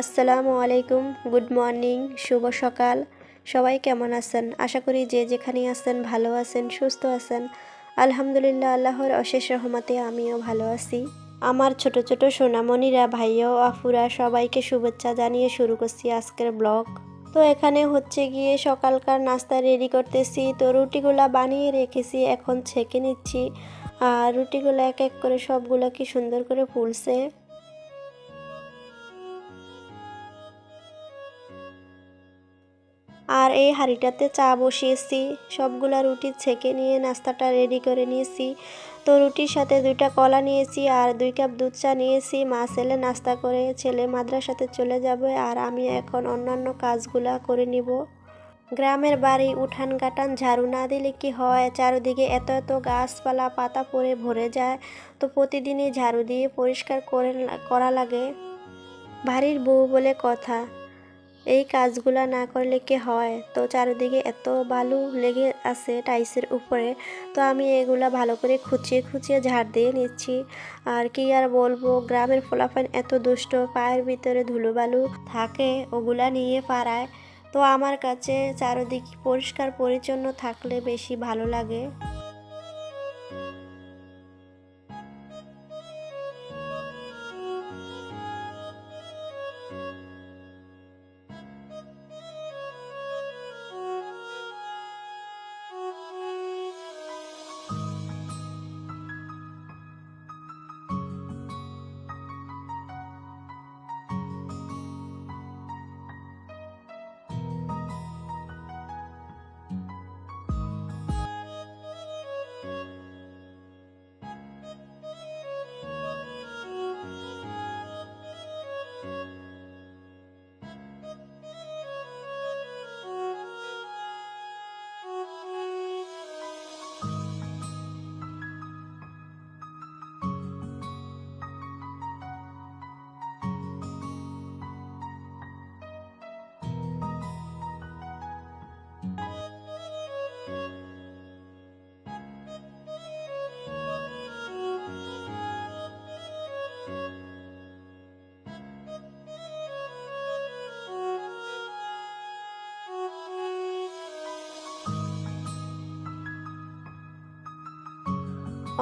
আসসালামু আলাইকুম, good morning, শুভ সকাল। সবাই কেমন আছেন? আশা করি যে যেখানেই আছেন, ভালো আছেন, সুস্থ আছেন। আলহামদুলিল্লাহ, আল্লাহর অশেষ রহমতে আমিও ভালো আছি। আমার ছোট ছোট সোনামণিরা ভাইয়া ও আফুরা সবাইকে শুভেচ্ছা জানিয়ে শুরু করছি আজকের ব্লগ। তো এখানে হচ্ছে গিয়ে সকালকার নাস্তা রেডি করতেছি। তো রুটিগুলা বানিয়ে রেখেছি, এখন ছেঁকে নিচ্ছি। আর রুটিগুলো এক এক করে সবগুলো কি সুন্দর করে ফুলছে। আর এই হাঁড়িটাতে চা বসিয়েছি। সবগুলা রুটি ছেঁকে নিয়ে নাস্তাটা রেডি করে নিয়েছি। তো রুটির সাথে দুইটা কলা নিয়েছি আর দুই কাপ দুধ চা নিয়েছি। মা ছেলে নাস্তা করে ছেলে মাদ্রাসাতে চলে যাবে আর আমি এখন অন্যান্য কাজগুলা করে নিব। গ্রামের বাড়ি উঠান কাটান ঝাড়ু না দিলে কি হয়? চারিদিকে এত এত গাছপালা, পাতা পড়ে ভরে যায়। তো প্রতিদিনই ঝাড়ু দিয়ে পরিষ্কার করে করা লাগে। বাড়ির বউ বলে কথা এই কাজগুলা না করলে কি হয়? তো চারিদিকে এত বালু লেগে আছে টাইসের উপরে, তো আমি এগুলা ভালো করে খুঁচিয়ে খুঁচিয়ে ঝাড় দিয়ে নিচ্ছি। আর কি আর বলব, গ্রামের ফলাফল এত দুষ্ট, পায়ের ভিতরে ধুলো বালু থাকে ওগুলা নিয়ে পারায় তো আমার কাছে চারিদিক পরিষ্কার পরিচ্ছন্ন থাকলে বেশি ভালো লাগে।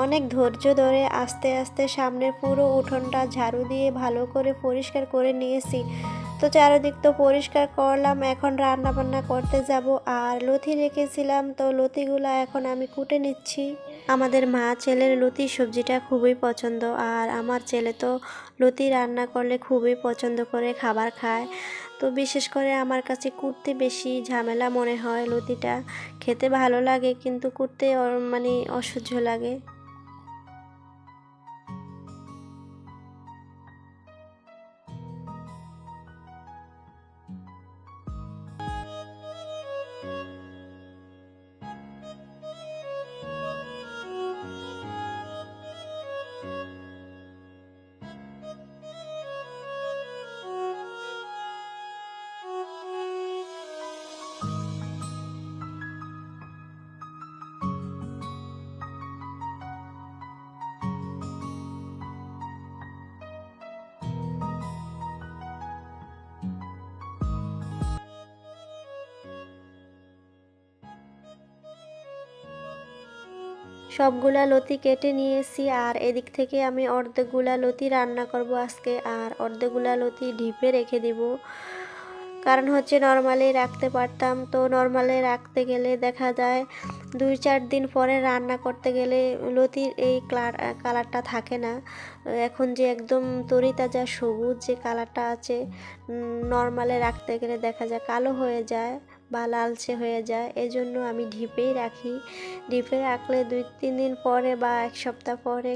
অনেক ধৈর্য ধরে আস্তে আস্তে সামনের পুরো উঠোনটা ঝাড়ু দিয়ে ভালো করে পরিষ্কার করে নিয়েছি। তো চারিদিক তো পরিষ্কার করলাম, এখন রান্না বান্না করতে যাব। আর লথি রেখেছিলাম, তো লতিগুলো এখন আমি কুটে নিচ্ছি। আমাদের মা ছেলের লতি সবজিটা খুবই পছন্দ, আর আমার ছেলে তো লতি রান্না করলে খুবই পছন্দ করে খাবার খায়। তো বিশেষ করে আমার কাছে কুটতে বেশি ঝামেলা মনে হয় লতিটা খেতে ভালো লাগে, কিন্তু কুটতে মানে অসহ্য লাগে। সবগুলা লতি কেটে নিয়েছি আর এদিক থেকে আমি অর্ধেকগুলা লতি রান্না করব আজকে আর অর্ধেকগুলা লতি ঢিপে রেখে দিব। কারণ হচ্ছে নর্মালি রাখতে পারতাম, তো নর্মালে রাখতে গেলে দেখা যায় দুই চার দিন পরে রান্না করতে গেলে লতির এই কালারটা থাকে না। এখন যে একদম তরিতাজা সবুজ যে কালারটা আছে নর্মালে রাখতে গেলে দেখা যায় কালো হয়ে যায়। বা লালচে হয়ে যায়। এজন্য আমি ঢিপেই রাখি। ঢিপে রাখলে দুই, তিন দিন পরে বা এক সপ্তাহ পরে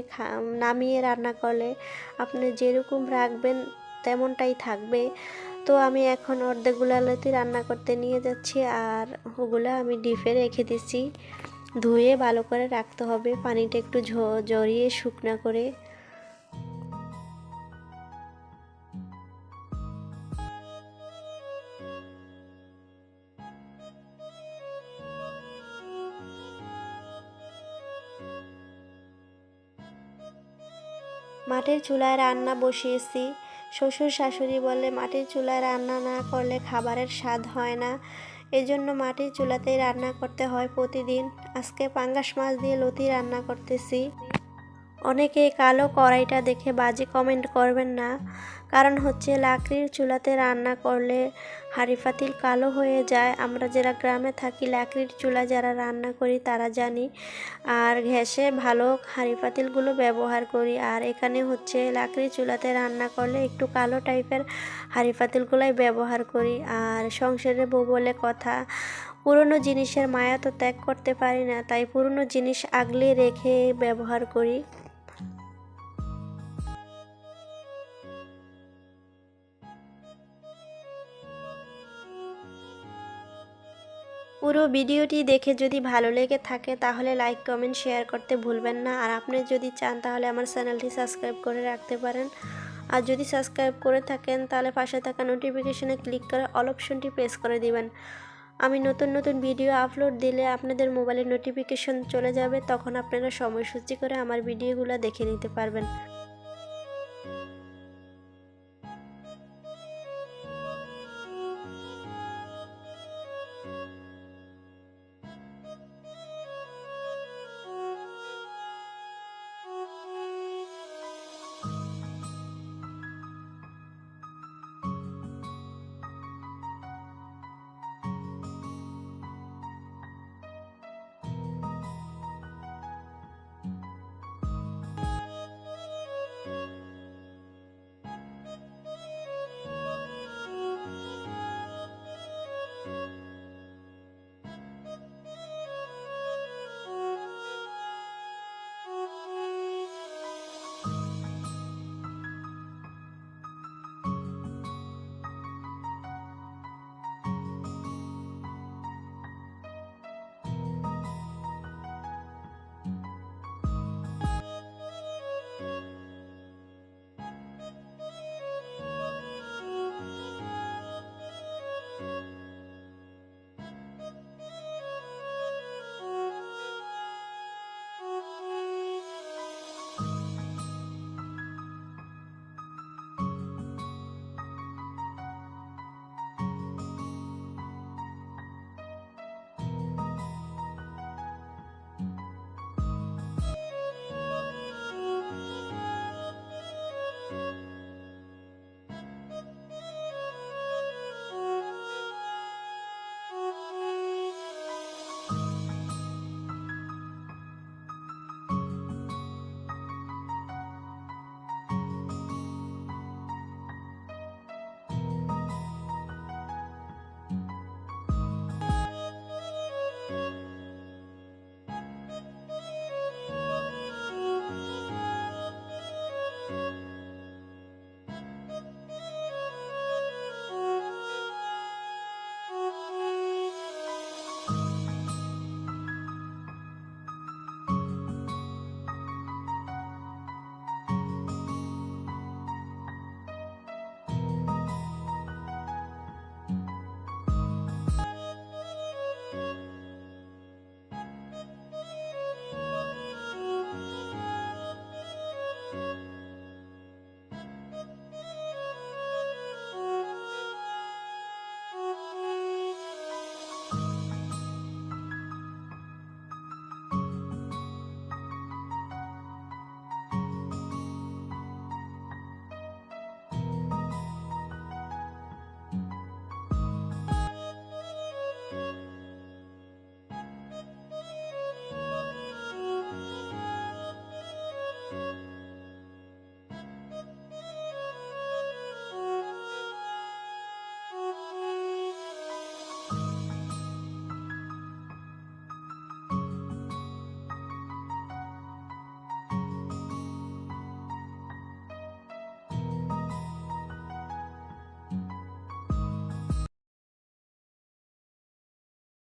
নামিয়ে রান্না করলে আপনি যেরকম রাখবেন তেমনটাই থাকবে। তো আমি এখন অর্ধেকগুলো আলুতে রান্না করতে নিয়ে যাচ্ছি আর ওগুলো আমি ডিপে রেখে দিচ্ছি। ধুয়ে ভালো করে রাখতে হবে। পানিটা একটু জড়িয়ে শুকনা করে মাটির চুলায় রান্না বসিয়েছি। শ্বশুর শাশুড়ি বলে মাটির চুলায় রান্না না করলে খাবারের স্বাদ হয় না। এজন্য মাটির চুলাতেই রান্না করতে হয় প্রতিদিন। আজকে পাঙ্গাস মাছ দিয়ে লতি রান্না করতেছি। অনেকে কালো কড়াইটা দেখে বাজে কমেন্ট করবেন না। কারণ হচ্ছে লাকড়ির চুলাতে রান্না করলে হাঁড়ি পাতিল কালো হয়ে যায়। আমরা যারা গ্রামে থাকি, লাকড়ির চুলা যারা রান্না করি, তারা জানি। আর গ্যাসে ভালো হাঁড়ি পাতিলগুলো ব্যবহার করি। আর এখানে হচ্ছে লাকড়ির চুলাতে রান্না করলে একটু কালো টাইপের হাঁড়ি পাতিলগুলোই ব্যবহার করি। আর সংসারে বউ বলে কথা, পুরনো জিনিসের মায়া তো ত্যাগ করতে পারি না, তাই পুরনো জিনিস আগলে রেখে ব্যবহার করি। পুরো ভিডিওটি দেখে যদি ভালো লেগে থাকে, তাহলে লাইক, কমেন্ট, শেয়ার করতে ভুলবেন না। আর আপনি যদি চান, তাহলে আমার চ্যানেলটি সাবস্ক্রাইব করে রাখতে পারেন। আর যদি সাবস্ক্রাইব করে থাকেন, তাহলে পাশে থাকা নোটিফিকেশনে ক্লিক করে অল অপশনটি প্রেস করে দিবেন। আমি নতুন নতুন ভিডিও আপলোড দিলে আপনাদের মোবাইলে নোটিফিকেশন চলে যাবে, তখন আপনারা সময়সূচি করে আমার ভিডিওগুলো দেখে নিতে পারবেন।